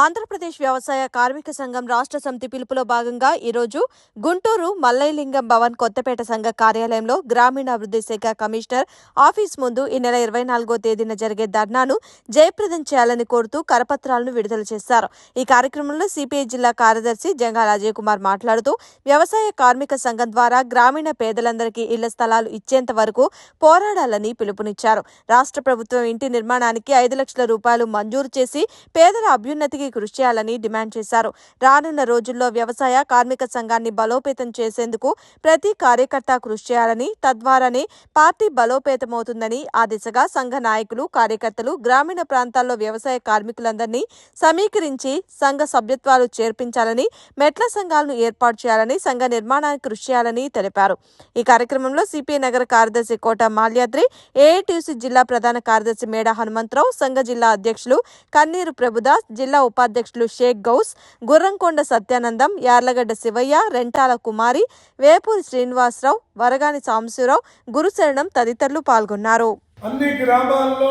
ఆంధ్రప్రదేశ్ వ్యవసాయ కార్మిక సంఘం రాష్ట్ర సమితి పిలుపులో భాగంగా ఈరోజు గుంటూరు మల్లయ్యలింగం భవన్ కొత్తపేట సంఘ కార్యాలయంలో గ్రామీణాభివృద్ధి శాఖ కమిషనర్ ఆఫీస్ ముందు ఈ నెల ఇరవై నాలుగో తేదీన జరిగే ధర్నాను జయప్రదం చేయాలని కోరుతూ కరపత్రాలను విడుదల చేశారు. ఈ కార్యక్రమంలో సిపిఐ జిల్లా కార్యదర్శి జంగాల అజయ్ కుమార్ మాట్లాడుతూ వ్యవసాయ కార్మిక సంఘం ద్వారా గ్రామీణ పేదలందరికీ ఇళ్ళ స్థలాలు ఇచ్చేంత వరకు పోరాడాలని పిలుపునిచ్చారు. రాష్ట్ర ప్రభుత్వం ఇంటి నిర్మాణానికి ఐదు లక్షల రూపాయలు మంజూరు చేసి పేదల అభ్యున్నతికి కృషి చేయాలని డిమాండ్ చేశారు. రానున్న రోజుల్లో వ్యవసాయ కార్మిక సంఘాన్ని బలోపేతం చేసేందుకు ప్రతి కార్యకర్త కృషి చేయాలని తద్వారానే పార్టీ బలోపేతమవుతుందని ఆ దిశగా సంఘ నాయకులు కార్యకర్తలు గ్రామీణ ప్రాంతాల్లో వ్యవసాయ కార్మికులందరినీ సమీకరించి సంఘ సభ్యత్వాలు చేర్పించాలని మెట్ల సంఘాలను ఏర్పాటు చేయాలని సంఘ నిర్మాణానికి కృషి చేయాలని తెలిపారు. ఈ కార్యక్రమంలో సిపిఐ నగర కార్యదర్శి కోట మాల్యాద్రి ఏఐటీసీ జిల్లా ప్రధాన కార్యదర్శి మేడ హనుమంతరావు సంఘ జిల్లా అధ్యక్షులు కన్నీరు ప్రభుదాస్ జిల్లా ఉపాధ్యక్షులు షేక్ గౌస్ గుర్రంకొండ సత్యానందం యార్లగడ్డ శివయ్య రెంటాల కుమారి వేపూరి శ్రీనివాసరావు వరగాని సాంశీరావు గురుశరణం తదితరులు పాల్గొన్నారు. అన్ని గ్రామాల్లో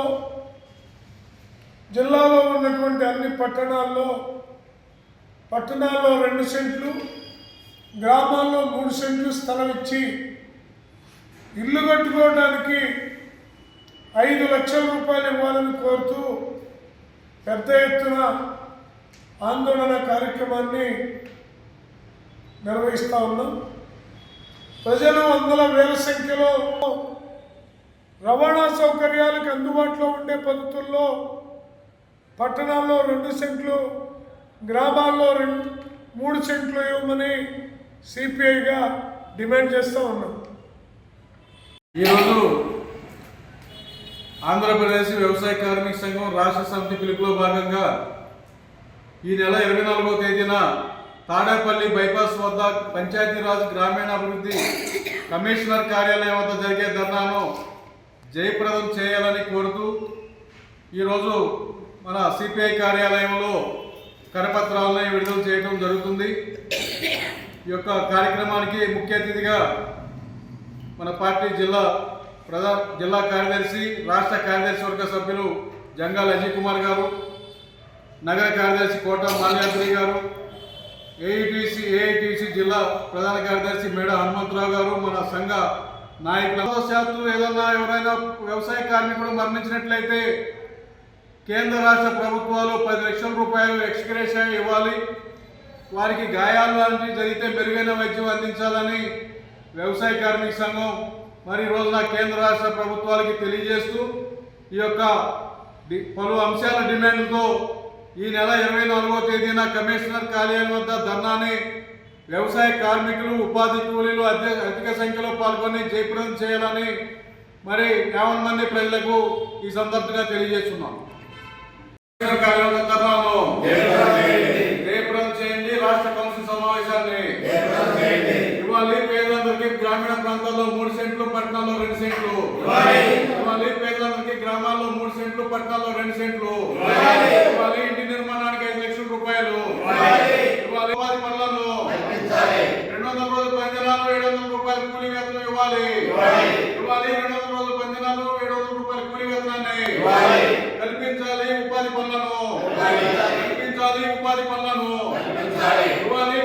జిల్లాలో ఉన్నటువంటి అన్ని పట్టణాల్లో పట్టణాల్లో రెండు సెంట్లు గ్రామాల్లో మూడు సెంట్లు స్థలం ఇచ్చి ఇల్లు కట్టుకోవడానికి ఐదు లక్షల రూపాయలు ఇవ్వాలని కోరుతూ పెద్ద ఎత్తున ఆందోళన కార్యక్రమాన్ని నిర్వహిస్తూ ఉన్నాం. ప్రజలు వందల వేల సంఖ్యలో రవాణా సౌకర్యాలకు అందుబాటులో ఉండే పద్ధతుల్లో పట్టణాల్లో రెండు సెంట్లు గ్రామాల్లో రెండు మూడు సెంట్లు ఇవ్వమని సిపిఐగా డిమాండ్ చేస్తూ ఉన్నాం. ఈరోజు ఆంధ్రప్రదేశ్ వ్యవసాయ కార్మిక సంఘం రాష్ట్ర సమితి పిలుపులో భాగంగా ఈ నెల ఇరవై నాలుగో తేదీన తాడేపల్లి బైపాస్ వద్ద పంచాయతీరాజ్ గ్రామీణాభివృద్ధి కమిషనర్ కార్యాలయం వద్ద జరిగే ధర్నాను జయప్రదం చేయాలని కోరుతూ ఈరోజు మన సిపిఐ కార్యాలయంలో కరపత్రాలను విడుదల చేయడం జరుగుతుంది. ఈ యొక్క కార్యక్రమానికి ముఖ్య అతిథిగా మన పార్టీ జిల్లా ప్రధా జిల్లా కార్యదర్శి రాష్ట్ర కార్యదర్శి వర్గ సభ్యులు జంగాల అజయ్ కుమార్ గారు నగర కార్యదర్శి కోట మాల్యాద్రి గారు ఏఐటీసీ ఏఐటీసీ జిల్లా ప్రధాన కార్యదర్శి మేడ హనుమంతరావు గారు మన సంఘ నాయకుల. శాతం ఏదన్నా ఎవరైనా వ్యవసాయ కార్మికుడు మరణించినట్లయితే కేంద్ర రాష్ట్ర ప్రభుత్వాలు పది లక్షల రూపాయలు ఎక్స్గ్రేషియా ఇవ్వాలి. వారికి గాయాలు లాంటివి జరిగితే మెరుగైన వైద్యం అందించాలని వ్యవసాయ కార్మిక సంఘం మరి రోజున కేంద్ర రాష్ట్ర ప్రభుత్వాలకి తెలియజేస్తూ ఈ యొక్క డి- పలు అంశాల డిమాండ్తో ఈ నెల ఇరవై నాలుగో తేదీన కమిషనర్ కార్యాలయం వద్ద ధర్నాని వ్యవసాయ కార్మికులు ఉపాధి కూలీలు అధిక సంఖ్యలో పాల్గొని జయప్రదం చేయాలని మరి యావన్ మంది ప్రజలకు ఈ సందర్భంగా తెలియజేస్తున్నాం. జయప్రదం చేయండి రాష్ట్ర కౌన్సిల్ సమావేశాన్ని. ఇవ్వాలి పేదలందరికీ గ్రామీణ ప్రాంతాల్లో మూడు సెంట్లు పట్టణాల్లో రెండు సెంట్లు. ఇవ్వాలి పేదలందరికీ గ్రామాల్లో మూడు సెంట్లు పట్టణాల్లో రెండు సెంట్లు. రూపాయల కూలి వేతనం ఇవ్వాలి. ఇవ్వాలి. రెండు వందల రోజుల పందినాలు ఏడు వందల రూపాయల కూలి వేతనాన్ని. కల్పించాలి ఉపాధి పనులను. కల్పించాలి ఉపాధి పనులను. ఇవ్వాలి.